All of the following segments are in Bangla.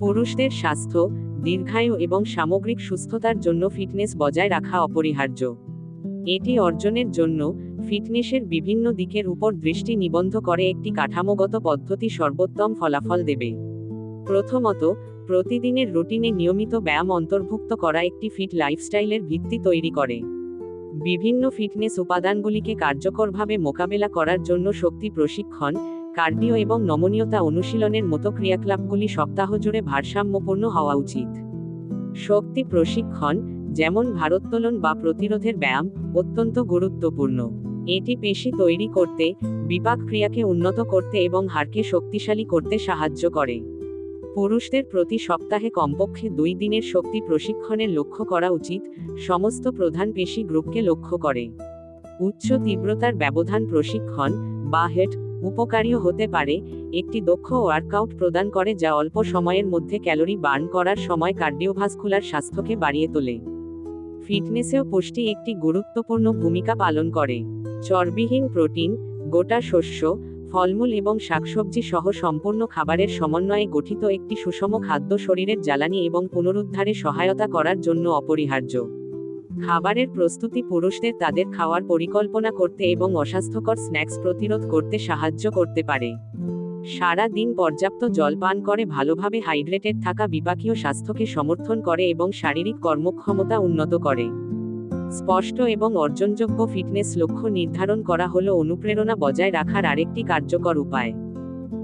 পুরুষদের স্বাস্থ্য, দীর্ঘায়ু এবং সামগ্রিক সুস্থতার জন্য ফিটনেস বজায় রাখা অপরিহার্য। এটি অর্জনের জন্য ফিটনেসের বিভিন্ন দিকের উপর দৃষ্টি নিবন্ধ করে একটি কাঠামোগত পদ্ধতি সর্বোত্তম ফলাফল দেবে। প্রথমত, প্রতিদিনের রুটিনে নিয়মিত ব্যায়াম অন্তর্ভুক্ত করা একটি ফিট লাইফস্টাইলের ভিত্তি তৈরি করে। বিভিন্ন ফিটনেস উপাদানগুলিকে কার্যকরভাবে মোকাবেলা করার জন্য শক্তি প্রশিক্ষণ কার্ডিও এবং নমনীয়তা অনুশীলনের মতো ক্রিয়াকলাপগুলি সপ্তাহ জুড়ে ভারসাম্যপূর্ণ হওয়া উচিত। শক্তি প্রশিক্ষণ, যেমন ভারোত্তোলন বা প্রতিরোধের ব্যায়াম, অত্যন্ত গুরুত্বপূর্ণ। এটি পেশি তৈরি করতে, বিপাক ক্রিয়াকে উন্নত করতে এবং হাড়কে শক্তিশালী করতে সাহায্য করে। পুরুষদের প্রতি সপ্তাহে কমপক্ষে দুই দিনের শক্তি প্রশিক্ষণের লক্ষ্য করা উচিত, সমস্ত প্রধান পেশি গ্রুপকে লক্ষ্য করে। উচ্চ তীব্রতার ব্যবধান প্রশিক্ষণ, বা হেড উপকারীও হতে পারে, একটি দক্ষ ওয়ার্কআউট প্রদান করে যা অল্প সময়ের মধ্যে ক্যালোরি বার্ন করার সময় কার্ডিওভাস্কুলার স্বাস্থ্যকে বাড়িয়ে তোলে। ফিটনেসেও পুষ্টি একটি গুরুত্বপূর্ণ ভূমিকা পালন করে। চর্বিহীন প্রোটিন, গোটা শস্য, ফলমূল এবং শাকসবজি সহ সম্পূর্ণ খাবারের সমন্বয়ে গঠিত একটি সুষম খাদ্য শরীরের জ্বালানি এবং পুনরুদ্ধারে সহায়তা করার জন্য অপরিহার্য। খাবারের প্রস্তুতি পুরুষদের তাদের খাওয়ার পরিকল্পনা করতে এবং অস্বাস্থ্যকর স্ন্যাক্স প্রতিরোধ করতে সাহায্য করতে পারে। সারা দিন পর্যাপ্ত জল পান করে, ভালোভাবে হাইড্রেটেড থাকা বিপাকীয় স্বাস্থ্যকে সমর্থন করে এবং শারীরিক কর্মক্ষমতা উন্নত করে। স্পষ্ট এবং অর্জনযোগ্য ফিটনেস লক্ষ্য নির্ধারণ করা হলো অনুপ্রেরণা বজায় রাখার আরেকটি কার্যকর উপায়।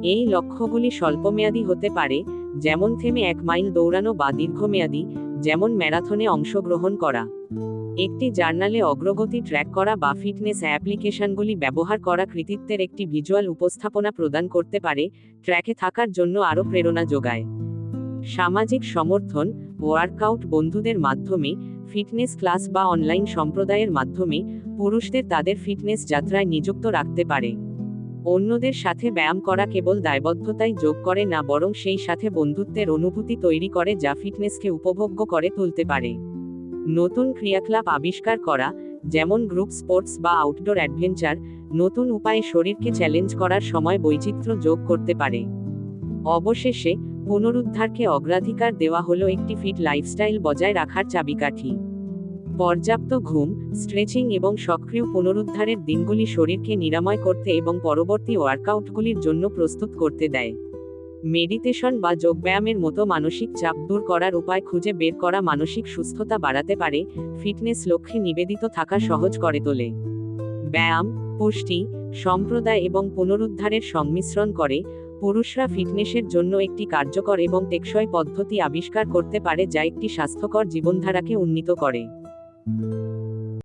এই লক্ষ্যগুলি স্বল্পমেয়াদী হতে পারে যেমন থেমে এক মাইল দৌড়ানো বা দীর্ঘমেয়াদী, যেমন ম্যারাথনে অংশগ্রহণ করা। একটি জার্নালে অগ্রগতি ট্র্যাক করা বা ফিটনেস অ্যাপ্লিকেশনগুলি ব্যবহার করা কৃতিত্বের একটি ভিজুয়াল উপস্থাপনা প্রদান করতে পারে, ট্র্যাকে থাকার জন্য আরও প্রেরণা যোগায়। সামাজিক সমর্থন, ওয়ার্কআউট বন্ধুদের মাধ্যমে, ফিটনেস ক্লাস বা অনলাইন সম্প্রদায়ের মাধ্যমে, পুরুষদের তাদের ফিটনেস যাত্রায় নিযুক্ত রাখতে পারে। অন্যদের সাথে ব্যায়াম করা কেবল দায়বদ্ধতাই যোগ করে না, বরং সেই সাথে বন্ধুত্বের অনুভূতি তৈরি করে যা ফিটনেসকে উপভোগ্য করে তুলতে পারে। নতুন ক্রিয়াকলাপ আবিষ্কার করা, যেমন গ্রুপ স্পোর্টস বা আউটডোর অ্যাডভেঞ্চার, নতুন উপায়ে শরীরকে চ্যালেঞ্জ করার সময় বৈচিত্র্য যোগ করতে পারে। অবশেষে, পুনরুদ্ধারকে অগ্রাধিকার দেওয়া হলো একটি ফিট লাইফস্টাইল বজায় রাখার চাবিকাঠি। পর্যাপ্ত ঘুম, স্ট্রেচিং এবং সক্রিয় পুনরুদ্ধারের দিনগুলি শরীরকে নিরাময় করতে এবং পরবর্তী ওয়ার্কআউটগুলির জন্য প্রস্তুত করতে দেয়। মেডিটেশন বা যোগব্যায়ামের মতো মানসিক চাপ দূর করার উপায় খুঁজে বের করা মানসিক সুস্থতা বাড়াতে পারে, ফিটনেস লক্ষ্যে নিবেদিত থাকা সহজ করে তোলে। ব্যায়াম, পুষ্টি, সম্প্রদায় এবং পুনরুদ্ধারের সংমিশ্রণ করে, পুরুষরা ফিটনেসের জন্য একটি কার্যকর এবং টেকসই পদ্ধতি আবিষ্কার করতে পারে যা একটি স্বাস্থ্যকর জীবনধারাকে উন্নীত করে। thank you